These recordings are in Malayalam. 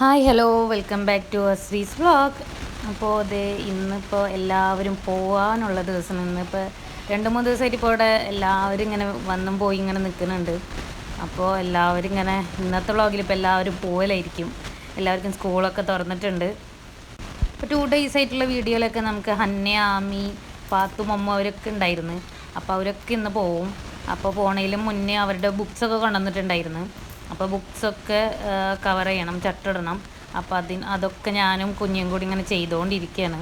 Hi hello. Welcome back to അസ്രീസ് vlog. അപ്പോൾ ഇത് ഇന്നിപ്പോൾ എല്ലാവരും പോകാനുള്ള ദിവസം ഇന്നിപ്പോൾ രണ്ട് മൂന്ന് ദിവസമായിട്ട് ഇപ്പോൾ ഇവിടെ എല്ലാവരും ഇങ്ങനെ വന്നും പോയി ഇങ്ങനെ നിൽക്കുന്നുണ്ട്. അപ്പോൾ എല്ലാവരും ഇങ്ങനെ ഇന്നത്തെ വ്ളോഗിൽ ഇപ്പോൾ എല്ലാവരും പോകലായിരിക്കും എല്ലാവർക്കും സ്കൂളൊക്കെ തുറന്നിട്ടുണ്ട്. ഇപ്പോൾ ടു ഡേയ്സ് ആയിട്ടുള്ള വീഡിയോയിലൊക്കെ നമുക്ക് ഹന്ന ആമി പാത്തു മമ്മ അവരൊക്കെ ഉണ്ടായിരുന്നു. അപ്പോൾ അവരൊക്കെ ഇന്ന് പോവും. അപ്പോൾ പോണേലും മുന്നേ അവരുടെ ബുക്സൊക്കെ കൊണ്ടുവന്നിട്ടുണ്ടായിരുന്നു. അപ്പോൾ ബുക്സൊക്കെ കവർ ചെയ്യണം ചട്ടിടണം. അപ്പോൾ അതിന് അതൊക്കെ ഞാനും കുഞ്ഞും കൂടി ഇങ്ങനെ ചെയ്തുകൊണ്ടിരിക്കുകയാണ്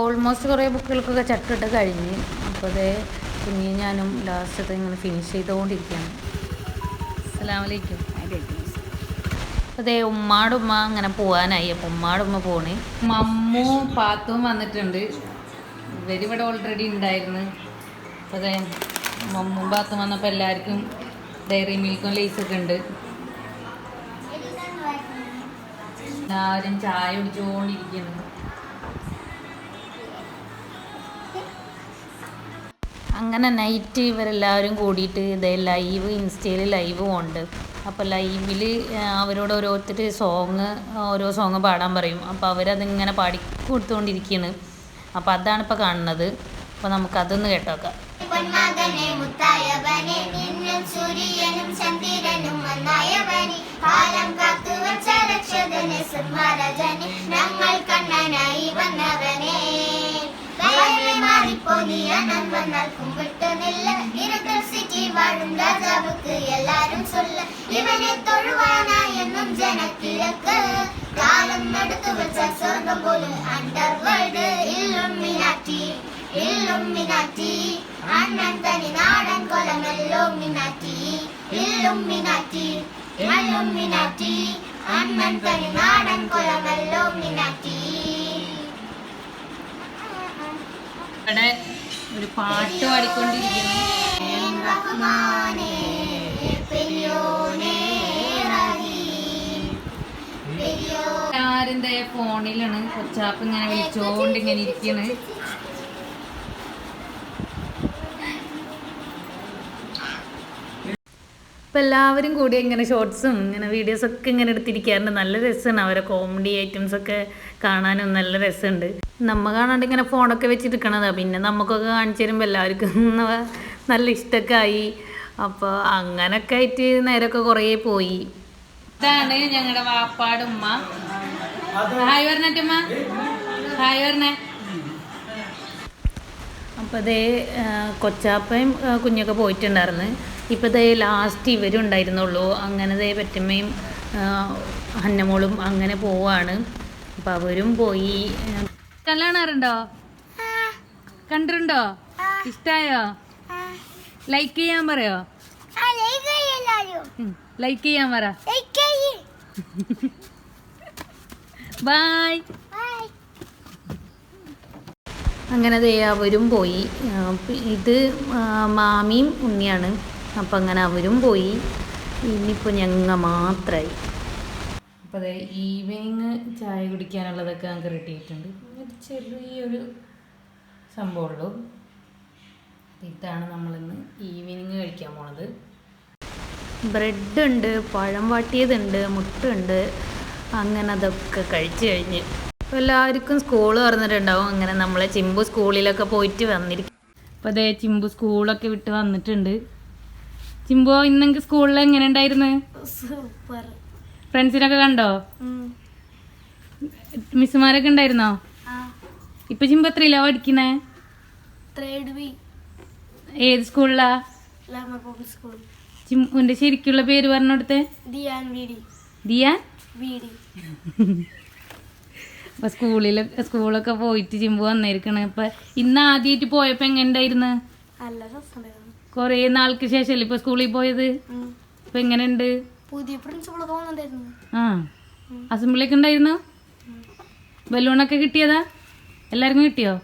ഓൾമോസ്റ്റ് കുറേ ബുക്കുകൾക്കൊക്കെ ചട്ടിട്ട് കഴിഞ്ഞ്. അപ്പോൾ അതേ കുഞ്ഞി ഞാനും ലാസ്റ്റത്തെ ഇങ്ങനെ ഫിനിഷ് ചെയ്തുകൊണ്ടിരിക്കുകയാണ് അസ്സലാമലൈക്കും അതേ ഉമ്മാടുമ്മ അങ്ങനെ പോവാനായി. അപ്പൊ ഉമ്മാടുമ്മ പോണ്. മമ്മു പാത്തും വന്നിട്ടുണ്ട്. ഇവരിവിടെ ഓൾറെഡി ഉണ്ടായിരുന്നു. അപ്പോൾ അതെ മമ്മും പാത്തും വന്നപ്പോൾ എല്ലാവർക്കും ഡയറി മിൽക്കും ലേസൊക്കെ ഉണ്ട്. എല്ലാവരും ചായ കുടിച്ചുകൊണ്ടിരിക്കുന്നു അങ്ങനെ നൈറ്റ് ഇവരെല്ലാവരും കൂടിയിട്ട് ഇതേ ലൈവ് ഇൻസ്റ്റയിൽ ലൈവ് ഉണ്ട്. അപ്പോൾ ലൈവിൽ അവരോട് ഓരോരുത്തർ സോങ് ഓരോ സോങ് പാടാൻ പറയും. അപ്പോൾ അവരതിങ്ങനെ പാടി കൊടുത്തുകൊണ്ടിരിക്കുകയാണ് അപ്പോൾ അതാണ് ഇപ്പോൾ കാണുന്നത്. അപ്പോൾ നമുക്കതൊന്ന് കേട്ടോക്കാം. നിന്നും സൂര്യനും കാലം നീ വാഴും രാജാവുക്ക് എല്ലാരും ചൊല്ല. ഇവനെ തൊഴുവാനായി എന്നും ജനക്കിഴക്ക്. കാലം നടത്തു വെച്ച സ്വർഗം പോലും അണ്ടർ വേൾഡ് ഇല്ലുമിനാറ്റി ഇല്ലുമിനാറ്റി. അണ്ണൻ തനി നാടൻ കൊലമെല്ലുമിനാറ്റി ഇല്ലുമിനാറ്റി ഇല്ലുമിനാറ്റി. അണ്ണൻ തനി നാടൻ കൊലമെല്ലുമിനാറ്റി ഇവിടെ ഒരു പാട്ട് പാടിക്കൊണ്ടിരിക്കുന്നു. ആരെന്താ ഫോണിലാണ്. കൊച്ചാപ്പ് ഇങ്ങനെ വിളിച്ചോണ്ട് ഇങ്ങനെ ഇരിക്കണ്. ഇപ്പം എല്ലാവരും കൂടി ഇങ്ങനെ ഷോർട്സും ഇങ്ങനെ വീഡിയോസൊക്കെ ഇങ്ങനെ എടുത്തിരിക്കാറുണ്ട്. നല്ല രസമാണ് അവരെ കോമഡി ഐറ്റംസ് ഒക്കെ കാണാനും നല്ല രസമുണ്ട്. നമ്മൾ കാണാണ്ട് ഇങ്ങനെ ഫോണൊക്കെ വെച്ചിരിക്കണതാ. പിന്നെ നമുക്കൊക്കെ കാണിച്ചു തരുമ്പോൾ എല്ലാവർക്കും നല്ല ഇഷ്ടമൊക്കെ ആയി. അപ്പോൾ അങ്ങനൊക്കെ ആയിട്ട് നേരമൊക്കെ കുറേ പോയി. ഇതാണ് ഞങ്ങളുടെ വാപ്പാടുമ്മ ഹായ് പറഞ്ഞിട്ടുമ്മ ഹായ് പറഞ്ഞേ. അപ്പോൾ അതേ കൊച്ചാപ്പയും കുഞ്ഞൊക്കെ പോയിട്ടുണ്ടായിരുന്നു. ഇപ്പോൾ ദേ ലാസ്റ്റ് ഇവരുണ്ടായിരുന്നുള്ളൂ അങ്ങനെ ദേ പറ്റമ്മയും അന്നമോളും അങ്ങനെ പോവാണ്. അപ്പം അവരും പോയി. കല്യാണാറുണ്ടോ? കണ്ടിട്ടുണ്ടോ? ഇഷ്ടായോ? ലൈക്ക് ചെയ്യാൻ പറയോ? ലൈക്ക് ചെയ്യാൻ പറ. ബായ് അങ്ങനെ ദേ അവരും പോയി. ഇത് മാമിയും ഉണ്ണിയാണ്. അപ്പം അങ്ങനെ അവരും പോയി. ഇനിയിപ്പോൾ ഞങ്ങൾ മാത്രമായി അപ്പോൾ അതെ ഈവനിങ് ചായ കുടിക്കാനുള്ളതൊക്കെ ഞങ്ങൾക്ക് കിട്ടിയിട്ടുണ്ട് ഒരു ചെറിയൊരു സംഭവമുള്ളൂ ഇതാണ് നമ്മളിന്ന് ഈവനിങ് കഴിക്കാൻ പോണത്. ബ്രെഡ് ഉണ്ട് പഴം വാട്ടിയതുണ്ട് മുട്ടുണ്ട് അങ്ങനെ അതൊക്കെ കഴിച്ചു കഴിഞ്ഞ്. അപ്പോൾ എല്ലാവർക്കും സ്കൂൾ തുറന്നിട്ടുണ്ടാവും. അങ്ങനെ നമ്മളെ ചിമ്പു സ്കൂളിലൊക്കെ പോയിട്ട് വന്നിരിക്കും അപ്പോൾ അതേ ചിമ്പു സ്കൂളൊക്കെ വിട്ട് വന്നിട്ടുണ്ട്. ചിമ്പു ഇന്നെങ്കിൽ സ്കൂളിൽ എങ്ങനെ ഉണ്ടായിരുന്നു? സൂപ്പർ. ഫ്രണ്ട്സിനൊക്കെ കണ്ടോ? മിസ്സുമാരൊക്കെ ഉണ്ടായിരുന്നോ? ഇപ്പൊ ചിമ്പോ എത്രയിലാ പഠിക്കുന്നേ? ഏത് സ്കൂളിലാ? ചിമ്പുന്റെ ശരിക്കുള്ള പേര് പറഞ്ഞോടുത്തെ. ദിയാൻ അപ്പൊ സ്കൂളിൽ സ്കൂളൊക്കെ പോയിട്ട് ചിമ്പു വന്നിരിക്കണ. അപ്പൊ ഇന്ന് ആദ്യമായിട്ട് പോയപ്പോ എങ്ങനെ ഉണ്ടായിരുന്നു? കൊറേ നാൾക്ക് ശേഷം ഇപ്പൊ സ്കൂളിൽ പോയത്. ഇപ്പൊ എങ്ങനെയുണ്ട്? പുതിയ പ്രിൻസിപ്പളൊക്കെ വന്നിട്ടുണ്ടായിരുന്നു. ആ. അസംബ്ലി ഒക്കെ ഉണ്ടായിരുന്നു? ബലൂണൊക്കെ കിട്ടിയതാ? എല്ലാവർക്കും കിട്ടിയോ?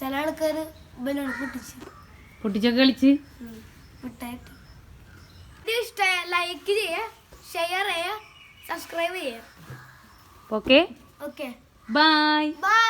ചില ആൾക്കാര് ബലൂൺ പൊട്ടിച്ചു. പൊട്ടിച്ചൊക്കെ കളിച്ച്? ഇഷ്ടമായ ലൈക്ക് ചെയ്യുക ഷെയർ ചെയ്യുക സബ്സ്ക്രൈബ് ചെയ്യുക ഓക്കെ. ഓക്കെ. Bye bye